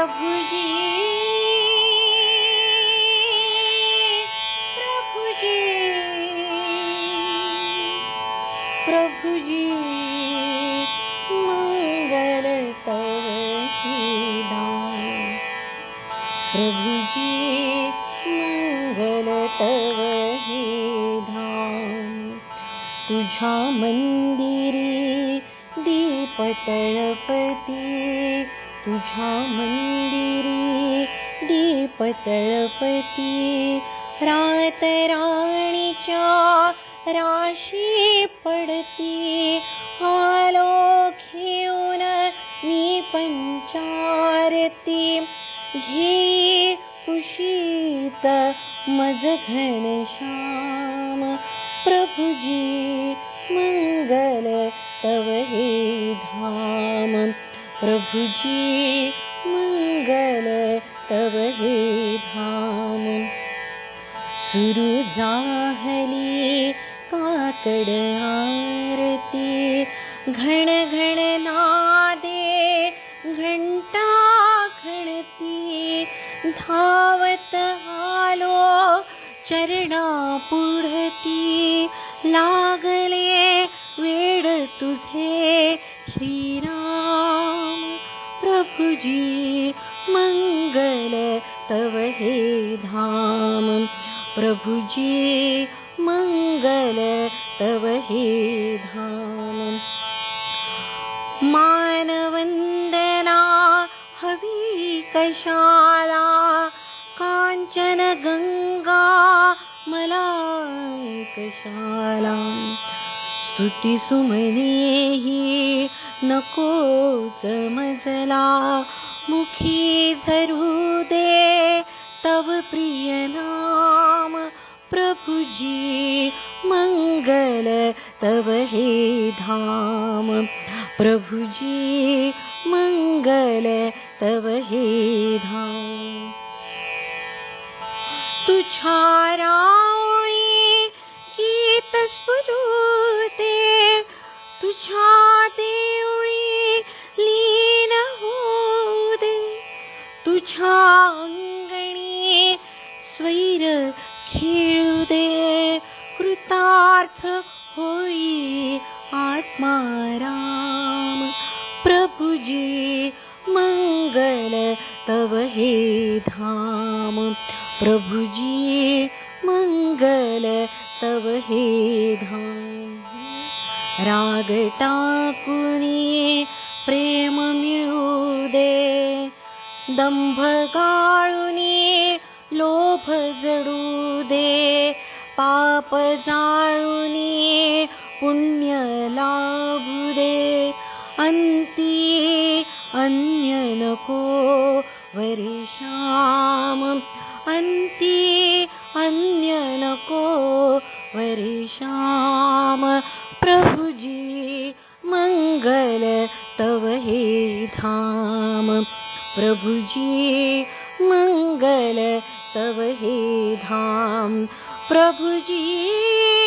प्रभु जी प्रभु जी प्रभु जी मंगल तव प्रभु जी मंगल तव धाम तुझा मंदिरी दीपतळपती तुझा मंदिरी दीपतळपती रात राणीच्या राशी पडती आलो घेऊन मी पंचारती घे कुशीत मज घनश्याम प्रभुजी मंगल तव हे धाम प्रभुजी मंगल तव हे धाम। सुरु जाहली काकड आरती घण घण नादे घंटा घणती धावत आलो चरणा पुढती लागले वेड तुझे प्रभुजी मंगल तव हे धाम। प्रभुजी मंगल तव हे धाम। मानवन्दना हवी कशाला काञ्चन गङ्गा मला कशाला स्तुति सुमनेहि नकोच मजला मुखी धरू दे तव प्रिय नाम। प्रभुजी मंगल तव हे धाम। प्रभुजी मंगल तव हे धाम। तुझ्या रावळी गीत स्वैर खेळू दे कृतार्थ होई आत्माराम प्रभुजी मंगल तव हे धाम प्रभुजी मंगल तव हे धाम राग टाकुनी प्रेम मिळू दे दंभ गाळुनी जडू दे पाप जाळुनी पुण्य दे अंती अन्य नको श्याम। अंती अन्य नको श्याम। प्रभुजी मंगल तव हे धाम। प्रभुजी मंगल तव हे धाम। प्रभुजी प्रभुजी